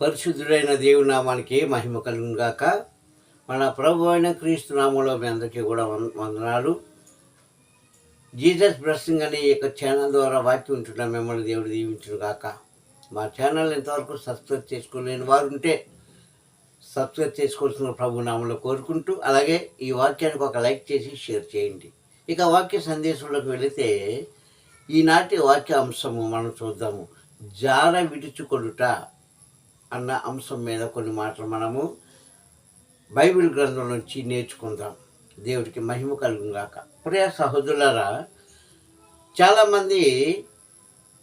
పరిశుద్ధుడైన దేవుని నామానికి మహిమ కలుగుగాక మన ప్రభు అయిన క్రీస్తు నామంలో మీ అందరికీ కూడా వం- వందనాలు. జీసస్ బ్లెస్సింగ్ అనే ఈ యొక్క ఛానల్ ద్వారా వాక్యం ఉంటున్న మిమ్మల్ని దేవుడు దీవించును గాక మా ఛానల్ ఇంతవరకు సబ్స్క్రైబ్ చేసుకోలేని వారు ఉంటే సబ్స్క్రైబ్ చేసుకోవాల్సిన ప్రభు నామంలో కోరుకుంటూ అలాగే ఈ వాక్యానికి ఒక లైక్ చేసి షేర్ చేయండి. ఇక వాక్య సందేశంలోకి వెళితే ఈనాటి వాక్య అంశము మనం చూద్దాము. జార విడుచుకొనుట. అన్న అంశం మీద కొన్ని మాటలు మనము బైబిల్ గ్రంథం నుంచి నేర్చుకుందాం. దేవుడికి మహిమ కలుగుగాక ప్రియ సహోదరులారా చాలామంది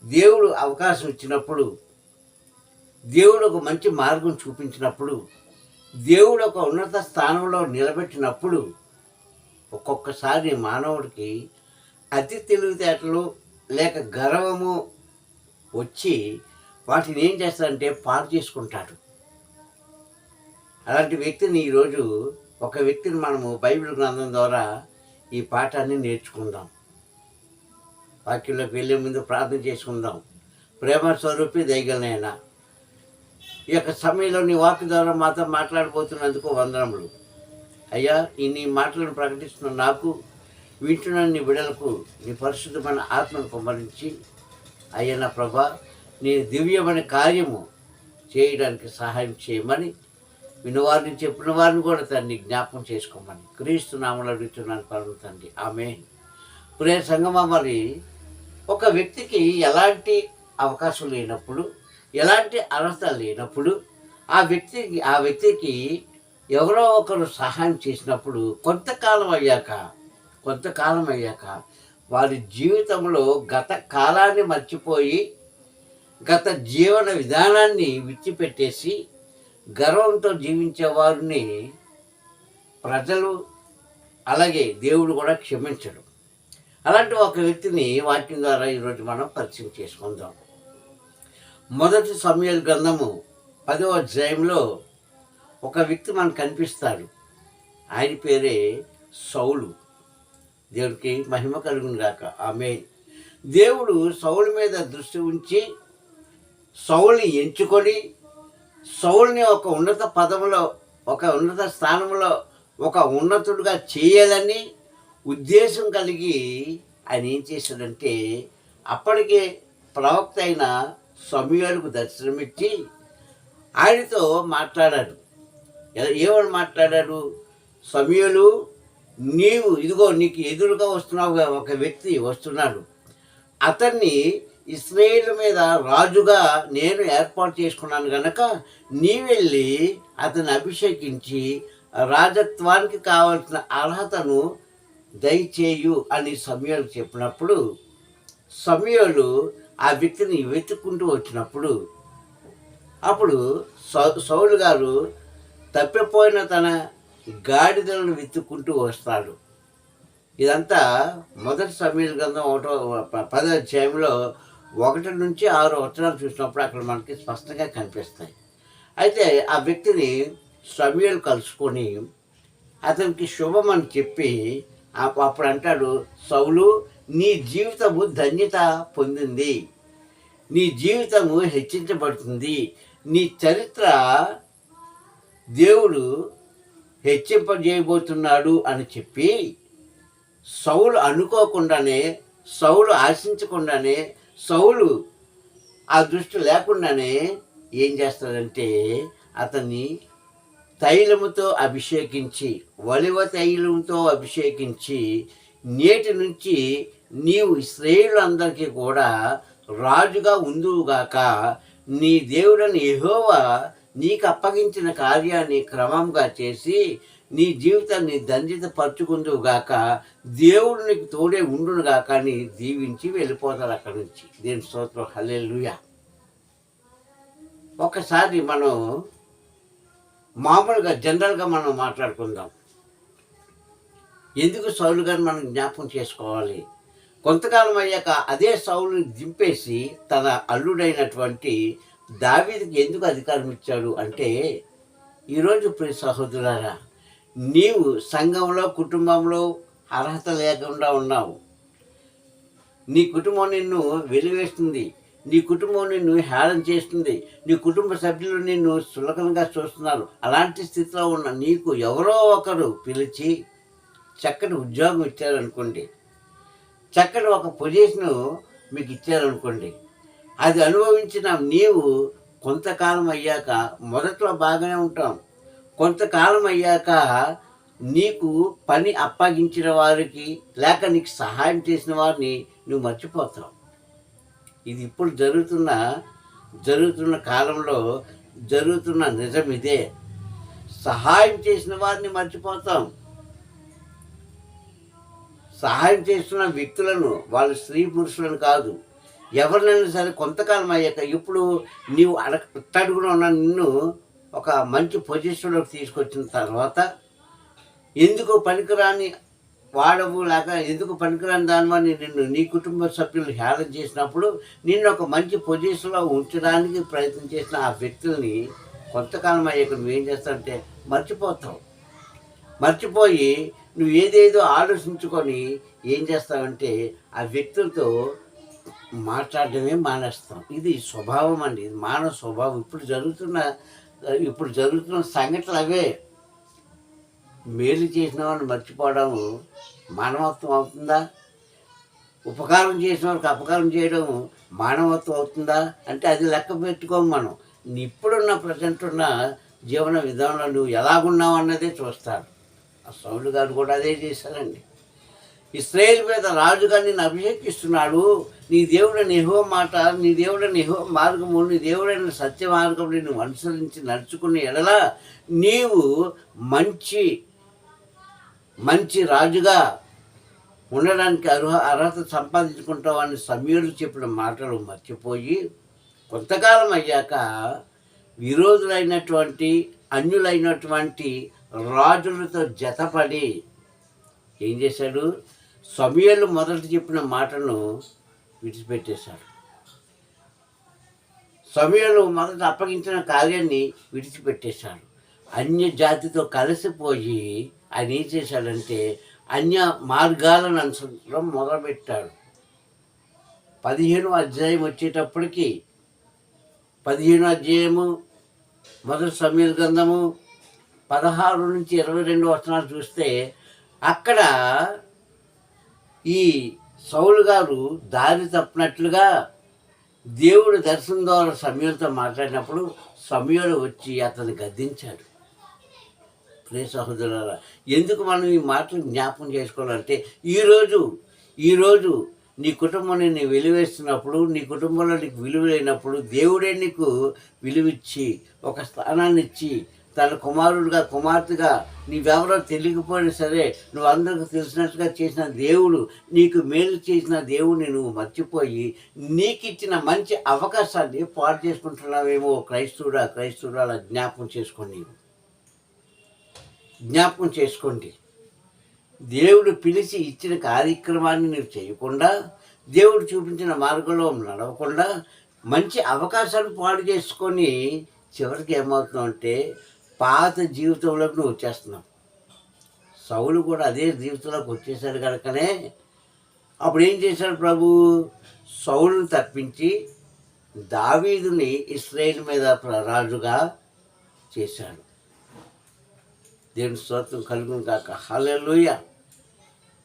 దేవుడు అవకాశం ఇచ్చినప్పుడు దేవుడు ఒక మంచి మార్గం చూపించినప్పుడు దేవుడు ఒక ఉన్నత స్థానంలో నిలబెట్టినప్పుడు ఒక్కొక్కసారి మానవుడికి అతి తెలివితేటలు లేక గర్వము వచ్చి వాటిని ఏం చేస్తాడంటే పాడు చేసుకుంటాడు. అలాంటి వ్యక్తిని ఈరోజు ఒక వ్యక్తిని మనము బైబిల్ గ్రంథం ద్వారా ఈ పాఠాన్ని నేర్చుకుందాం. వాక్యంలోకి వెళ్ళే ముందు ప్రార్థన చేసుకుందాం. ప్రేమ స్వరూపి దయగలనైనా ఈ యొక్క సమయంలో నీ వాక్య ద్వారా మాతో మాట్లాడబోతున్నందుకు వందనములు. అయ్యా ఈ నీ మాటలను ప్రకటిస్తున్న నాకు వింటున్న నీ బిడలకు నీ పరిశుద్ధమైన ఆత్మను కుమ్మరించి అయ్యా నా ప్రభా నీ దివ్యమైన కార్యము చేయడానికి సహాయం చేయమని విన్నవారిని చెప్పిన వారిని కూడా తండ్రి జ్ఞాపకం చేసుకోమని. క్రీస్తు నామలు అడుగుతున్నాను పరమ తండ్రి. ఆమె ప్రే సంగమ మరి ఒక వ్యక్తికి ఎలాంటి అవకాశం లేనప్పుడు ఎలాంటి అర్హత లేనప్పుడు ఆ వ్యక్తికి ఆ వ్యక్తికి ఎవరో ఒకరు సహాయం చేసినప్పుడు కొంతకాలం అయ్యాక కొంతకాలం అయ్యాక వారి జీవితంలో గత కాలాన్ని మర్చిపోయి గత జీవన విధానాన్ని విడిచిపెట్టేసి గర్వంతో జీవించే వారిని ప్రజలు అలాగే దేవుడు కూడా క్షమించడు. అలాంటి ఒక వ్యక్తిని వాక్యం ద్వారా ఈరోజు మనం పరిచయం చేసుకుందాం. మొదటి సమయాల గ్రంథము పదో అధ్యాయంలో ఒక వ్యక్తి మనకు కనిపిస్తాడు. ఆయన పేరే సౌలు. దేవుడికి మహిమ కలుగును గాక ఆమె దేవుడు సౌలు మీద దృష్టి ఉంచి సౌల్ని ఎంచుకొని సౌల్ని ఒక ఉన్నత పదములో ఒక ఉన్నత స్థానంలో ఒక ఉన్నతుడిగా చేయాలని ఉద్దేశం కలిగి ఆయన ఏం చేశాడంటే అప్పటికే ప్రవక్త అయిన సమయాలకు దర్శనమిచ్చి ఆయనతో మాట్లాడాడు. ఏమని మాట్లాడాడు? సమయలు నీవు ఇదిగో నీకు ఎదురుగా వస్తున్నావు ఒక వ్యక్తి వస్తున్నాడు. అతన్ని ఇస్రాయేల్ మీద రాజుగా నేను ఏర్పాటు చేసుకున్నాను గనక నీ వెళ్ళి అతన్ని అభిషేకించి రాజత్వానికి కావలసిన అర్హతను దయచేయు అని సమయాలు చెప్పినప్పుడు సమయాలు ఆ వ్యక్తిని వెతుక్కుంటూ వచ్చినప్పుడు అప్పుడు సౌ- సౌలు గారు తప్పిపోయిన తన గాడిదలను వెతుక్కుంటూ వస్తాడు. ఇదంతా మొదటి సమీల గ్రంథం ఒకటో ప- పదో అధ్యాయంలో ఒకటి నుంచి ఆరు వచనాలు చూసినప్పుడు అక్కడ మనకి స్పష్టంగా కనిపిస్తాయి. అయితే ఆ వ్యక్తిని సమీలు కలుసుకొని అతనికి శుభం అని చెప్పి అప్పుడు అంటాడు సౌలు నీ జీవితము ధన్యత పొందింది. నీ జీవితము హెచ్చించబడుతుంది. నీ చరిత్ర దేవుడు హెచ్చింపజేయబోతున్నాడు అని చెప్పి సౌలు అనుకోకుండానే సౌలు ఆశించకుండానే సౌలు ఆ దృష్టి లేకుండానే ఏం చేస్తాడంటే అతన్ని తైలముతో అభిషేకించి వలివ తైలంతో అభిషేకించి నేటి నుంచి నీవు శ్రేయులందరికీ కూడా రాజుగా ఉందువుగాక నీ దేవుడని ఎహోవా నీకు అప్పగించిన కార్యాన్ని క్రమంగా చేసి నీ జీవితాన్ని దండిత పరుచుకుందువుగాక దేవుడు నీకు తోడే ఉండునుగాక అని దీవించి వెళ్ళిపోతారు అక్కడి నుంచి. దేని స్తోత్రం. హల్లెలూయా. ఒకసారి మనం మామూలుగా జనరల్గా మనం మాట్లాడుకుందాం. ఎందుకు సౌలు గారిని మనం జ్ఞాపకం చేసుకోవాలి? కొంతకాలం అయ్యాక అదే సౌలుని దింపేసి తన అల్లుడైనటువంటి దావీదికి ఎందుకు అధికారం ఇచ్చాడు అంటే ఈరోజు ప్రియ సహోదరారా నీవు సంఘంలో కుటుంబంలో అర్హత లేకుండా ఉన్నావు. నీ కుటుంబం నిన్ను వెలివేస్తుంది. నీ కుటుంబం నిన్ను హేళన చేస్తుంది. నీ కుటుంబ సభ్యులు నిన్ను సులకంగా చూస్తున్నారు. అలాంటి స్థితిలో ఉన్న నీకు ఎవరో ఒకరు పిలిచి చక్కటి ఉద్యోగం ఇచ్చారనుకోండి. చక్కటి ఒక పొజిషను మీకు ఇచ్చారనుకోండి. అది అనుభవించిన నీవు కొంతకాలం అయ్యాక మొదట్లో బాగానే ఉంటాం. కొంతకాలం అయ్యాక నీకు పని అప్పగించిన వారికి లేక నీకు సహాయం చేసిన వారిని నువ్వు మర్చిపోతావు. ఇది ఇప్పుడు జరుగుతున్న జరుగుతున్న కాలంలో జరుగుతున్న నిజం ఇదే. సహాయం చేసిన వారిని మర్చిపోతాం. సహాయం చేస్తున్న వ్యక్తులను వాళ్ళు స్త్రీ పురుషులను కాదు. ఎవరినైనా సరే కొంతకాలం అయ్యాక ఇప్పుడు నీవు అడగడుగున ఉన్న నిన్ను ఒక మంచి పొజిషన్లోకి తీసుకొచ్చిన తర్వాత ఎందుకు పనికిరాని వాడవు లేక ఎందుకు పనికిరాని దానివల్ల నిన్ను నీ కుటుంబ సభ్యులు హేళన చేసినప్పుడు నిన్ను ఒక మంచి పొజిషన్లో ఉంచడానికి ప్రయత్నం చేసిన ఆ వ్యక్తుల్ని కొంతకాలం అయ్యాక నువ్వేం చేస్తావంటే మర్చిపోతావు. మర్చిపోయి నువ్వు ఏదేదో ఆలోచించుకొని ఏం చేస్తావంటే ఆ వ్యక్తులతో మాట్లాడడమే మానేస్తాం. ఇది స్వభావం అండి. ఇది మానవ స్వభావం. ఇప్పుడు జరుగుతున్న ఇప్పుడు జరుగుతున్న సంఘటనలు అవే. మేలు చేసిన వాళ్ళని మర్చిపోవడం మానవత్వం అవుతుందా? ఉపకారం చేసిన వాళ్ళకి అపకారం చేయడం మానవత్వం అవుతుందా? అంటే అది లెక్క పెట్టుకోము మనం. ఇప్పుడున్న ప్రజెంట్ ఉన్న జీవన విధానంలో నువ్వు ఎలాగున్నావు అన్నదే చూస్తారు. ఆ సౌండ్ గారు కూడా అదే చేశారండి. ఇస్రాయేల్ మీద రాజుగా గారిని అభిషేకిస్తున్నాడు. నీ దేవుడు నిహో మాట నీ దేవుడు నిహో మార్గము నీ దేవుడైన సత్య మార్గం నిన్ను అనుసరించి నడుచుకునే ఎడలా నీవు మంచి మంచి రాజుగా ఉండడానికి అర్హ అర్హత సంపాదించుకుంటావని సమీరుడు చెప్పిన మాటలు మర్చిపోయి కొంతకాలం అయ్యాక విరోధులైనటువంటి అన్యులైనటువంటి రాజులతో జతపడి ఏం చేశాడు? సమయలు మొదట చెప్పిన మాటను విడిచిపెట్టేశాడు. సమయంలో మొదట అప్పగించిన కార్యాన్ని విడిచిపెట్టేశాడు. అన్య జాతితో కలిసిపోయి ఆయన ఏం చేశాడంటే అన్య మార్గాలను అనుసరించడం మొదలుపెట్టాడు. పదిహేను అధ్యాయం వచ్చేటప్పటికి పదిహేను అధ్యాయము మొదటి సమీర గ్రంథము పదహారు నుంచి ఇరవై రెండు వచనాలు చూస్తే అక్కడ ఈ సౌలు గారు దారి తప్పినట్లుగా దేవుడు దర్శనం ద్వారా సమయంతో మాట్లాడినప్పుడు సమయంలో వచ్చి అతను గద్దించాడు. ప్రే సహోదరులారా ఎందుకు మనం ఈ మాటలు జ్ఞాపకం చేసుకోవాలంటే ఈరోజు ఈరోజు నీ కుటుంబాన్ని నీ విలువేస్తున్నప్పుడు నీ కుటుంబంలో నీకు విలువ లేనప్పుడు దేవుడే నీకు విలువిచ్చి ఒక స్థానాన్ని ఇచ్చి తన కుమారుడుగా కుమార్తెగా నీవెవరో తెలియకపోయినా సరే నువ్వు అందరికి తెలిసినట్టుగా చేసిన దేవుడు నీకు మేలు చేసిన దేవుడిని నువ్వు మర్చిపోయి నీకు ఇచ్చిన మంచి అవకాశాన్ని పాడు చేసుకుంటున్నావేమో క్రైస్తవుడా క్రైస్తవుడా అలా జ్ఞాపకం చేసుకోండి జ్ఞాపకం చేసుకోండి. దేవుడు పిలిచి ఇచ్చిన కార్యక్రమాన్ని నువ్వు చేయకుండా దేవుడు చూపించిన మార్గంలో నడవకుండా మంచి అవకాశాలు పాడు చేసుకొని చివరికి ఏమవుతుందంటే పాత జీవితంలోకి నువ్వు వచ్చేస్తున్నావు. సౌలు కూడా అదే జీవితంలోకి వచ్చేసాడు కనుకనే అప్పుడు ఏం చేశాడు ప్రభు? సౌలును తప్పించి దావీదుని ఇస్రాయిల్ మీద ప్ర- రాజుగా చేశాడు. దేవుని స్తోత్రం కలుగును కాక హల్లెలూయ.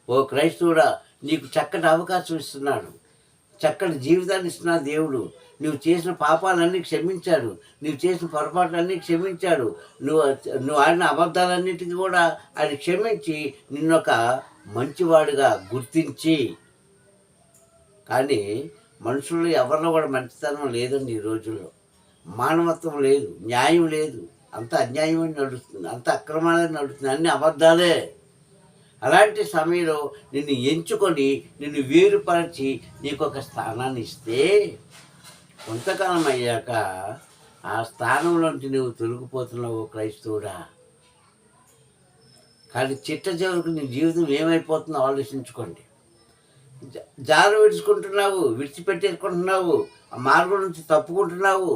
ఓ క్రైస్తవుడా నీకు చక్కటి అవకాశం ఇస్తున్నాడు చక్కటి జీవితాన్ని ఇస్తున్నాడు దేవుడు. నువ్వు చేసిన పాపాలన్నీ క్షమించాడు. నువ్వు చేసిన పొరపాట్లన్నీ క్షమించాడు. నువ్వు నువ్వు ఆడిన అబద్ధాలన్నిటికీ కూడా ఆయన క్షమించి నిన్నొక మంచివాడుగా గుర్తించి. కానీ మనుషుల్లో ఎవరిలో కూడా మంచితనం లేదండి ఈ రోజుల్లో. మానవత్వం లేదు న్యాయం లేదు. అంత అన్యాయమే నడుస్తుంది అంత అక్రమాలే నడుస్తుంది అన్ని అబద్ధాలే. అలాంటి సమయంలో నిన్ను ఎంచుకొని నిన్ను వేరుపరిచి నీకు ఒక స్థానాన్ని ఇస్తే కొంతకాలం అయ్యాక ఆ స్థానంలోంచి నువ్వు తొలగిపోతున్నావు క్రైస్తవుడా. కానీ చిట్ట చివరికి నీ జీవితం ఏమైపోతుందో ఆలోచించుకోండి. జారు విడుచుకుంటున్నావు విడిచిపెట్టేసుకుంటున్నావు ఆ మార్గం నుంచి తప్పుకుంటున్నావు.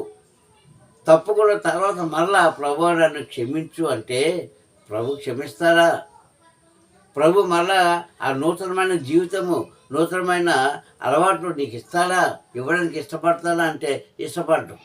తప్పుకున్న తర్వాత మరలా ప్రభు నన్ను క్షమించు అంటే ప్రభు క్షమిస్తారా? ప్రభు మళ్ళా ఆ నూతనమైన జీవితము నూతనమైన అలవాట్లు నీకు ఇస్తాడా? ఇవ్వడానికి ఇష్టపడతాడా అంటే ఇష్టపడటం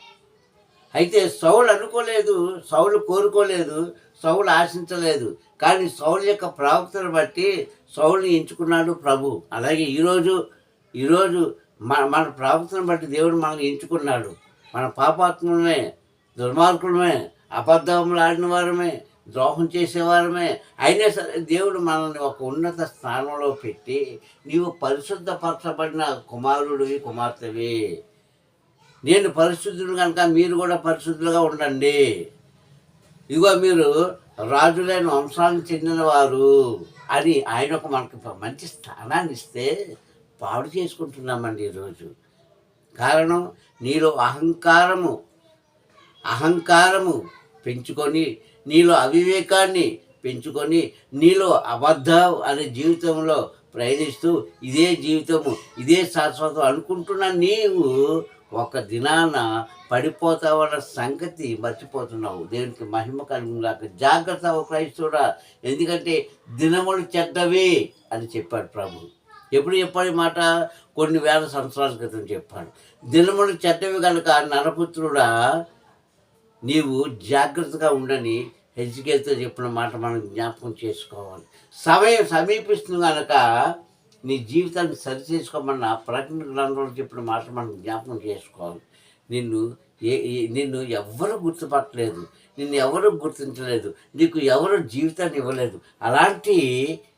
అయితే సౌలు అనుకోలేదు సౌలు కోరుకోలేదు సౌలు ఆశించలేదు. కానీ సౌలు యొక్క ప్రవక్తను బట్టి సౌలుని ఎంచుకున్నాడు ప్రభు. అలాగే ఈరోజు ఈరోజు మన మన ప్రవక్తను బట్టి దేవుడు మనల్ని ఎంచుకున్నాడు. మన పాపాత్ములమే దుర్మార్గులమే అబద్ధములు ఆడిన వారమే ద్రోహం చేసేవారమే. అయినా సరే దేవుడు మనల్ని ఒక ఉన్నత స్థానంలో పెట్టి నీవు పరిశుద్ధపరచబడిన కుమారుడివి కుమార్తెవి. నేను పరిశుద్ధుడు కనుక మీరు కూడా పరిశుద్ధులుగా ఉండండి. ఇదిగో మీరు రాజులైన వంశానికి చెందినవారు అని ఆయన ఒక మనకి మంచి స్థానాన్ని ఇస్తే పాడు చేసుకుంటున్నామండి ఈరోజు. కారణం నీలో అహంకారము అహంకారము పెంచుకొని నీలో అవివేకాన్ని పెంచుకొని నీలో అబద్ధ అనే జీవితంలో ప్రయాణిస్తూ ఇదే జీవితము ఇదే శాశ్వతం అనుకుంటున్న నీవు ఒక దినాన పడిపోతావన్న సంగతి మర్చిపోతున్నావు. దేవునికి మహిమ కలుగులాక జాగ్రత్త ఓ క్రైస్తవుడా. ఎందుకంటే దినములు చెడ్డవి అని చెప్పాడు ప్రభు. ఎప్పుడు చెప్పాడు మాట? కొన్ని వేల సంవత్సరాల క్రితం చెప్పాడు. దినములు చెడ్డవి కనుక నరపుత్రుడా నీవు జాగ్రత్తగా ఉండని హెచ్కేతో చెప్పిన మాట మనం జ్ఞాపకం చేసుకోవాలి. సమయం సమీపిస్తుంది కనుక నీ జీవితాన్ని సరి చేసుకోమన్న ప్రకటన గ్రంథంలో చెప్పిన మాట మనం జ్ఞాపకం చేసుకోవాలి. నిన్ను ఏ నిన్ను ఎవ్వరు గుర్తుపట్టలేదు. నిన్ను ఎవరు గుర్తించలేదు. నీకు ఎవరు జీవితాన్ని ఇవ్వలేదు. అలాంటి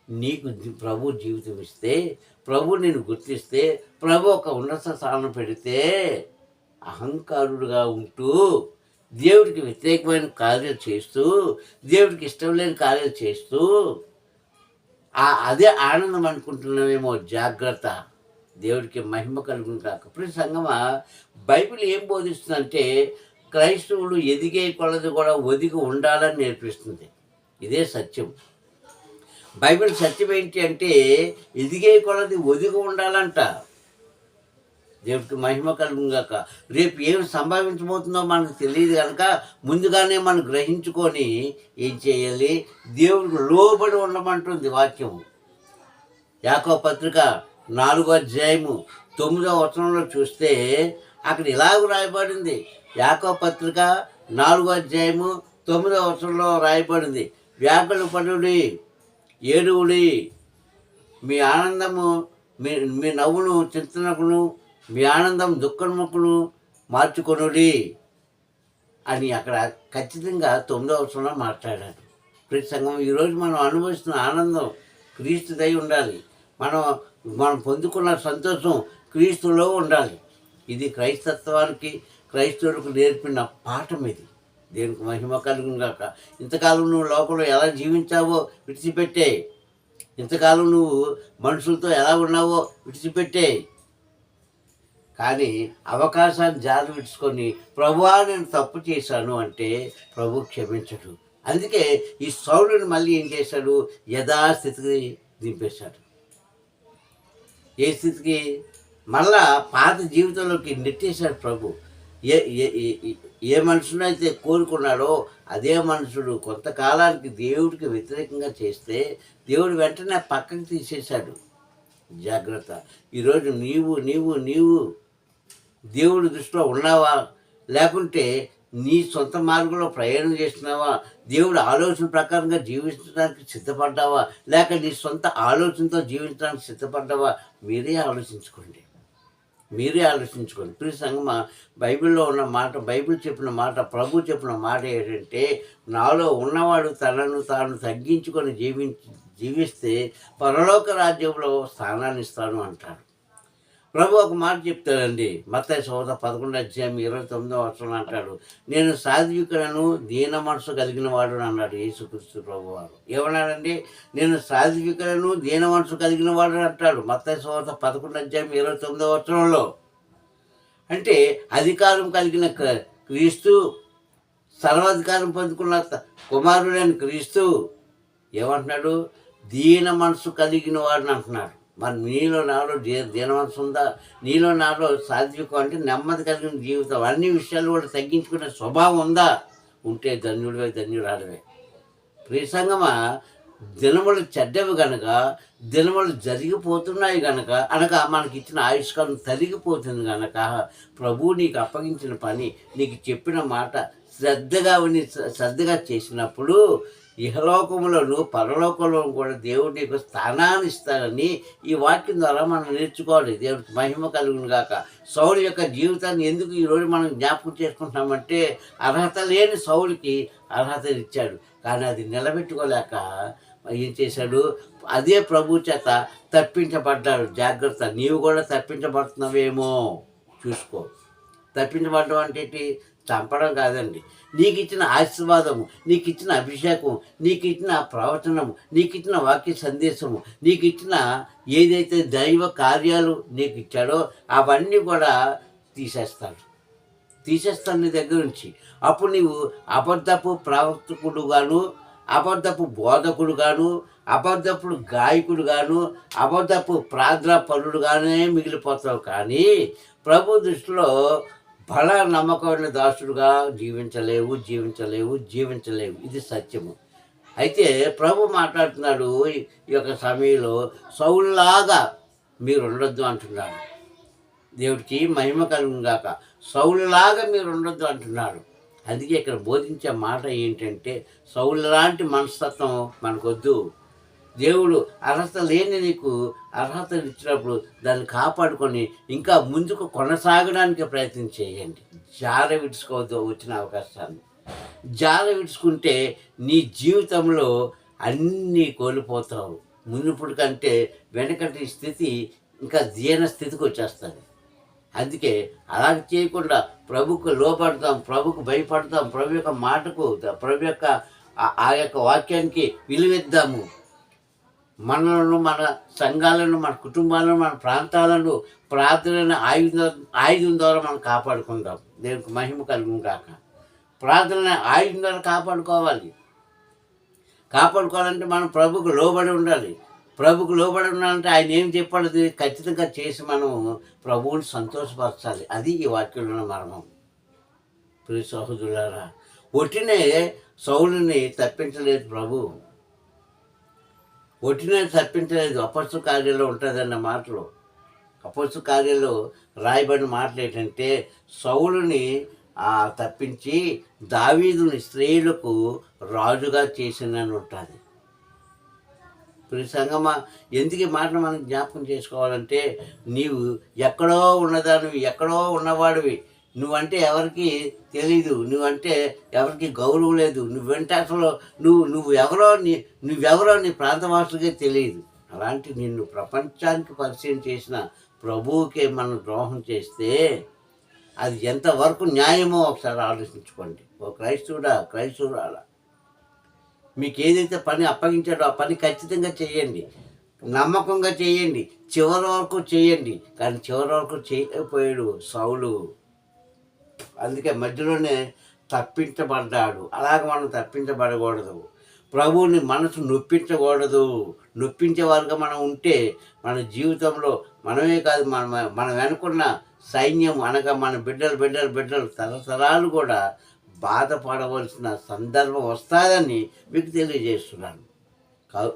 నీకు ప్రభు జీవితం ఇస్తే ప్రభు నేను గుర్తిస్తే ప్రభు ఒక ఉన్నత స్థానం పెడితే అహంకారుడుగా ఉంటూ దేవుడికి వ్యతిరేకమైన కార్యాలు చేస్తూ దేవుడికి ఇష్టం లేని కార్యాలు చేస్తూ ఆ అదే ఆనందం అనుకుంటున్నామేమో జాగ్రత్త. దేవుడికి మహిమ కలుగును కాక ప్రతి సంగమ బైబిల్ ఏం బోధిస్తుందంటే క్రైస్తవులు ఎదిగే కొలది కూడా ఒదిగి ఉండాలని నేర్పిస్తుంది. ఇదే సత్యం. బైబిల్ సత్యం ఏంటి అంటే ఎదిగే కొలది ఒదిగి ఉండాలంట. దేవుడికి మహిమ కలుగుగాక రేపు ఏం సంభవించబోతుందో మనకు తెలియదు కనుక ముందుగానే మనం గ్రహించుకొని ఏం చేయాలి? దేవుడికి లోబడి ఉండమంటుంది వాక్యం యాకో పత్రిక నాలుగో అధ్యాయము తొమ్మిదో వచనంలో చూస్తే అక్కడ ఇలాగ రాయబడింది. యాకో పత్రిక నాలుగో అధ్యాయము తొమ్మిదో వచనంలో రాయబడింది. వ్యాకుల పడుడి ఏడువుడి మీ ఆనందము మీ మీ నవ్వును చింతనకును మీ ఆనందం దుఃఖముకును మార్చుకొనుడి అని అక్కడ ఖచ్చితంగా తొమ్మిదో అవసరంలో మాట్లాడాడు ప్రతి సంఘం ఈరోజు మనం అనుభవిస్తున్న ఆనందం క్రీస్తుదై ఉండాలి. మనం మనం పొందుకున్న సంతోషం క్రీస్తులో ఉండాలి. ఇది క్రైస్తత్వానికి క్రైస్తవులకు నేర్పిన పాఠం ఇది. దేనికి మహిమ కలుగును కాక ఇంతకాలం నువ్వు లోకంలో ఎలా జీవించావో విడిచిపెట్టే. ఇంతకాలం నువ్వు మనుషులతో ఎలా ఉన్నావో విడిచిపెట్టే. కానీ అవకాశాన్ని జారి ప్రభువా నేను తప్పు చేశాను అంటే ప్రభు క్షమించడు. అందుకే ఈ సౌలుని మళ్ళీ ఏం చేశాడు? యథాస్థితికి దింపేశాడు. ఏ స్థితికి? మళ్ళా పాత జీవితంలోకి నెట్టేశాడు ప్రభు. ఏ ఏ- ఏ- మనుషునైతే కోరుకున్నాడో అదే మనుషుడు కొంతకాలానికి దేవుడికి వ్యతిరేకంగా చేస్తే దేవుడు వెంటనే పక్కకి తీసేశాడు. జాగ్రత్త. ఈరోజు నీవు నీవు నీవు దేవుడి దృష్టిలో ఉన్నావా? లేకుంటే నీ సొంత మార్గంలో ప్రయాణం చేస్తున్నావా? దేవుడి ఆలోచన ప్రకారంగా జీవించడానికి సిద్ధపడ్డావా? లేక నీ సొంత ఆలోచనతో జీవించడానికి సిద్ధపడ్డావా? మీరే ఆలోచించుకోండి. మీరే ఆలోచించుకోండి. ప్రియ సంగమ బైబిల్లో ఉన్న మాట బైబిల్ చెప్పిన మాట ప్రభు చెప్పిన మాట ఏంటంటే నాలో ఉన్నవాడు తనను తాను తగ్గించుకొని జీవించి జీవిస్తే పరలోక రాజ్యంలో స్థానాన్ని ఇస్తాను అంటాడు ప్రభు ఒక మాట చెప్తాడండి. మత్తాయి సోద పదకొండు అధ్యాయం ఇరవై తొమ్మిదో వర్షం అంటాడు. నేను సాధ్వికులను దీన మనసు కలిగిన వాడు అన్నాడు యేసుక్రీస్తు ప్రభు వారు ఏమన్నాడండి? నేను సాధ్వికులను దీన మనసు కలిగిన వాడు అంటాడు. మత్తాయి సోద పదకొండు అధ్యాయం ఇరవై తొమ్మిదో వర్షంలో అంటే అధికారం కలిగిన క్రీస్తు సర్వాధికారం పొందుకున్న కుమారుడైన క్రీస్తు ఏమంటున్నాడు? దీన మనసు కలిగిన వాడిని అంటున్నాడు. మరి నీలో నాలో దీ- ఉందా నీలో నాలో సాత్వికం అంటే నెమ్మది కలిగిన జీవితం. అన్ని విషయాలు కూడా తగ్గించుకునే స్వభావం ఉందా? ఉంటే ధన్యుడివే ధన్యురాడవే ప్రియ సంగమా దినములు చెడ్డవి గనక దినములు జరిగిపోతున్నాయి గనక అనగా మనకి ఇచ్చిన ఆయుష్కాలం తరిగిపోతుంది గనక ప్రభువు నీకు అప్పగించిన పని నీకు చెప్పిన మాట శ్రద్ధగా శ్రద్ధగా చేసినప్పుడు ఇహలోకములను పరలోకంలో కూడా దేవుడు నీకు స్థానాన్ని ఇస్తాడని ఈ వాక్యం ద్వారా మనం నేర్చుకోవాలి. దేవుడికి మహిమ కలుగును గాక. సౌలు యొక్క జీవితాన్ని ఎందుకు ఈరోజు మనం జ్ఞాపకం చేసుకుంటున్నామంటే అర్హత లేని సౌలుకి అర్హత ఇచ్చాడు. కానీ అది నిలబెట్టుకోలేక ఏం చేశాడు? అదే ప్రభు చేత తప్పించబడ్డాడు. జాగ్రత్త. నీవు కూడా తప్పించబడుతున్నావేమో చూసుకో. తప్పించబడడం అంటే చంపడం కాదండి. నీకు ఇచ్చిన ఆశీర్వాదము నీకు ఇచ్చిన అభిషేకం నీకు ఇచ్చిన ప్రవచనము నీకు ఇచ్చిన వాక్య సందేశము నీకు ఇచ్చిన ఏదైతే దైవ కార్యాలు నీకు ఇచ్చాడో అవన్నీ కూడా తీసేస్తాడు. తీసేస్తాను నీ దగ్గర నుంచి. అప్పుడు నీవు అబద్ధపు ప్రవర్తకుడు గాను అబద్ధపు బోధకుడు గాను అబద్ధపు గాయకుడు గాను అబద్ధపు ప్రార్థన పరుడుగానే మిగిలిపోతావు. కానీ ప్రభు దృష్టిలో బల నమ్మకమైన దాసుడుగా జీవించలేవు జీవించలేవు జీవించలేవు. ఇది సత్యము. అయితే ప్రభు మాట్లాడుతున్నాడు ఈ యొక్క సమయంలో సౌల్లాగా మీరు ఉండొద్దు అంటున్నాడు. దేవుడికి మహిమ కలుగుగాక సౌలులాగా మీరు ఉండొద్దు అంటున్నాడు. అందుకే ఇక్కడ బోధించే మాట ఏంటంటే సౌలు లాంటి మనస్తత్వం మనకొద్దు. దేవుడు అర్హత లేని నీకు అర్హత ఇచ్చినప్పుడు దాన్ని కాపాడుకొని ఇంకా ముందుకు కొనసాగడానికి ప్రయత్నం చేయండి. జార విడుచుకోవద్దు వచ్చిన అవకాశాన్ని. జార విడుచుకుంటే నీ జీవితంలో అన్నీ కోల్పోతావు. మునుపుడు కంటే వెనకటి స్థితి ఇంకా దీన స్థితికి వచ్చేస్తుంది. అందుకే అలా చేయకుండా ప్రభుకు లోపడతాం ప్రభుకు భయపడతాం ప్రభు యొక్క మాటకు ప్రభు యొక్క ఆ- ఆ యొక్క వాక్యానికి విలువిద్దాము. మనలను మన సంఘాలను మన కుటుంబాలను మన ప్రాంతాలను ప్రార్థనను ఆయుధం ఆయుధం ద్వారా మనం కాపాడుకుందాం. దేవునికి మహిమ కలుగు కాక ప్రార్థన ఆయుధం ద్వారా కాపాడుకోవాలి. కాపాడుకోవాలంటే మనం ప్రభుకు లోబడి ఉండాలి. ప్రభుకు లోబడి ఉండాలంటే ఆయన ఏం చెప్పాడు ఖచ్చితంగా చేసి మనం ప్రభువుని సంతోషపరచాలి. అది ఈ వాక్యంలో ఉన్న మర్మం. ప్రియ సహోదరులారా ఒట్టినే సౌలుని తప్పించలేదు ప్రభు. ఒట్టినే తప్పించలేదు. అపస్సు కార్యంలో ఉంటుందన్న మాటలు. అపస్సు కార్యంలో రాయబడిన మాటలు ఏంటంటే సౌలుని తప్పించి దావీదుని స్త్రీలకు రాజుగా చేసిందని ఉంటుంది. ప్రతి సంగమా ఎందుకు మాట మనం జ్ఞాపకం చేసుకోవాలంటే నీవు ఎక్కడో ఉన్నదానివి ఎక్కడో ఉన్నవాడివి. నువ్వంటే ఎవరికి తెలీదు నువ్వంటే ఎవరికి గౌరవం లేదు. నువ్వంటే అసలు నువ్వు నువ్వు ఎవరో నీ నువ్వెవరో నీ ప్రాంతవాసులకే తెలియదు అలాంటి నిన్ను ప్రపంచానికి పరిచయం చేసిన ప్రభువుకే మనం ద్రోహం చేస్తే అది ఎంతవరకు న్యాయమో ఒకసారి ఆలోచించుకోండి. ఓ క్రైస్తవుడా క్రైస్తవురాలా. మీకు ఏదైతే పని అప్పగించాడో ఆ పని ఖచ్చితంగా చేయండి. నమ్మకంగా చేయండి. చివరి వరకు చేయండి. కానీ చివరి వరకు చేయకపోయాడు సౌలు. అందుకే మధ్యలోనే తప్పించబడ్డాడు. అలాగ మనం తప్పించబడకూడదు. ప్రభువుని మనసు నొప్పించకూడదు. నొప్పించే వారుగా మనం ఉంటే మన జీవితంలో మనమే కాదు మన మన వెనుకున్న సైన్యం అనగా మన బిడ్డలు బిడ్డలు బిడ్డలు తరతరాలు కూడా బాధపడవలసిన సందర్భం వస్తుందని మీకు తెలియజేస్తున్నాను.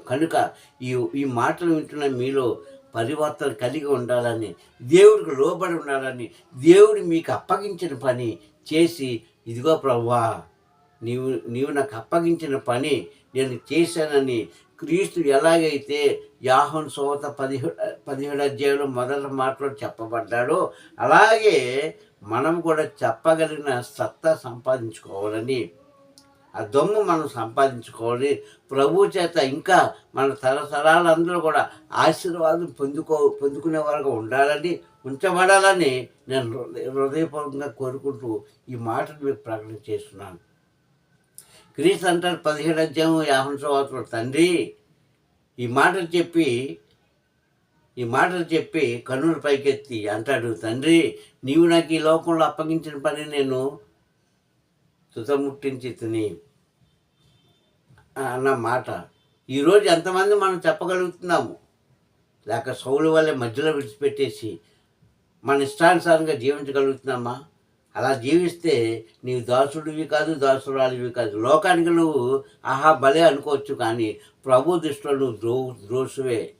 కనుక ఈ ఈ మాటలు వింటున్న మీలో పరివర్తన కలిగి ఉండాలని దేవుడికి లోబడి ఉండాలని దేవుడు మీకు అప్పగించిన పని చేసి ఇదిగో ప్రవ్వా నీవు నీవు నాకు అప్పగించిన పని నేను చేశానని క్రీస్తు ఎలాగైతే యాహన్ సోత పదిహేడు పదిహేడు అధ్యాయంలో మొదటి మాటలో చెప్పబడ్డాడో అలాగే మనం కూడా చెప్పగలిగిన సత్తా సంపాదించుకోవాలని ఆ దొమ్ము మనం సంపాదించుకోవాలి. ప్రభు చేత ఇంకా మన తరతరాలందరూ కూడా ఆశీర్వాదం పొందుకో పొందుకునే వరకు ఉండాలని ఉంచబడాలని నేను హృదయపూర్వకంగా కోరుకుంటూ ఈ మాటను మీకు ప్రకటన చేస్తున్నాను. క్రీస్తు అంటారు పదిహేడు అధ్యాయం యాభై తండ్రి ఈ మాటలు చెప్పి ఈ మాటలు చెప్పి కన్నుల పైకెత్తి అంటాడు తండ్రి నీవు నాకు ఈ లోకంలో అప్పగించిన పని నేను తుతముట్టించి తిని అన్న మాట. ఈరోజు ఎంతమంది మనం చెప్పగలుగుతున్నాము? లేక సౌలు వల్లే మధ్యలో విడిచిపెట్టేసి మన ఇష్టానుసారంగా జీవించగలుగుతున్నామా? అలా జీవిస్తే నీవు దాసుడివి కాదు దాసురాలివి కాదు. లోకానికి నువ్వు ఆహా భలే అనుకోవచ్చు కానీ ప్రభు దృష్టిలో నువ్వు ద్రో ద్రోసువే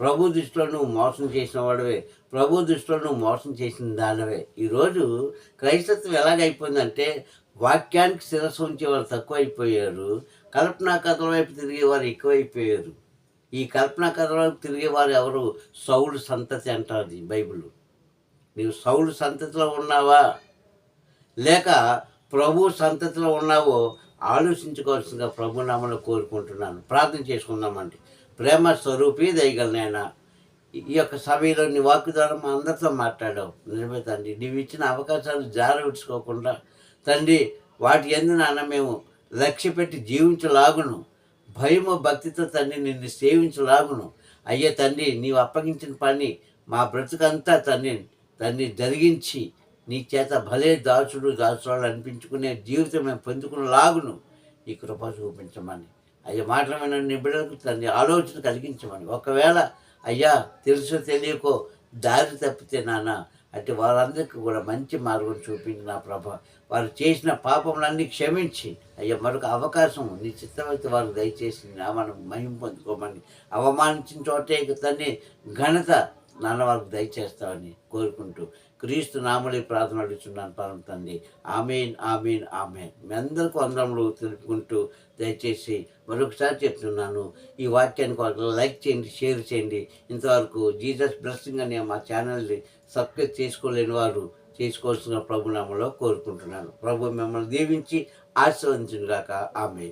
ప్రభు దృష్టిలో నువ్వు మోసం చేసిన వాడివే. ప్రభు దృష్టిలో నువ్వు మోసం చేసిన దానివే. ఈరోజు క్రైస్తత్వం ఎలాగైపోయిందంటే వాక్యానికి శిరస్సు ఉంచేవారు తక్కువ అయిపోయారు కల్పనా కథల వైపు తిరిగేవారు ఎక్కువైపోయారు. ఈ కల్పనా కథల వైపు తిరిగేవారు ఎవరు? సౌడు సంతతి అంటారు బైబిల్ నీవు సౌడు సంతతిలో ఉన్నావా? లేక ప్రభు సంతతిలో ఉన్నావో ఆలోచించుకోవాల్సిందిగా ప్రభు నామను కోరుకుంటున్నాను. ప్రార్థన చేసుకుందామండి. ప్రేమ స్వరూపి దయగలనైనా ఈ యొక్క సమయంలో నీ వాక్కు ద్వారా మా అందరితో మాట్లాడావు. నిజమే తండ్రి. నీవు ఇచ్చిన అవకాశాలు జార విడుచుకోకుండా తండ్రి వాటి ఎందున నాన్న మేము లక్ష్యపెట్టి జీవించలాగును. భయము భక్తితో తండ్రి నిన్ను సేవించలాగును. అయ్యే తండ్రి నీవు అప్పగించిన పని మా బ్రతుకంతా తండ్రి తండ్రి జరిగించి నీ చేత భలే దాచుడు దాసురాలు అనిపించుకునే జీవితం మేము పొందుకునేలాగును. ఈ కృప చూపించమని. అయ్యా మాటలమైన బిడ్డలకు తండ్రి ఆలోచన కలిగించమని. ఒకవేళ అయ్యా తెలుసో తెలియకో దారి తప్పితే నాన్న అంటే వారందరికీ కూడా మంచి మార్గం చూపించి నా ప్రభ. వారు చేసిన పాపములన్నీ క్షమించి. అయ్యా మరొక అవకాశం నీ చిత్తమైతే వారు దయచేసి నామను మహిం పొందుకోమని. అవమానించిన చోటే తన్ని ఘనత నాన్న వారికి దయచేస్తామని కోరుకుంటూ క్రీస్తు నామలి ప్రార్థన అడుగుతున్నాను పరం తండ్రి. Amen amen amen. మీ అందరికీ అందరములు తెలుపుకుంటూ దయచేసి మరొకసారి చెప్తున్నాను. ఈ వాక్యాన్ని కొరకు లైక్ చేయండి షేర్ చేయండి. ఇంతవరకు జీసస్ బ్లెస్సింగ్ అనే మా ఛానల్ని సబ్స్క్రైబ్ చేసుకోలేని వారు చేసుకోవాల్సిన ప్రభునామలో కోరుకుంటున్నాను. ప్రభు మిమ్మల్ని దీవించి ఆశీర్వదించుగాక ఆమె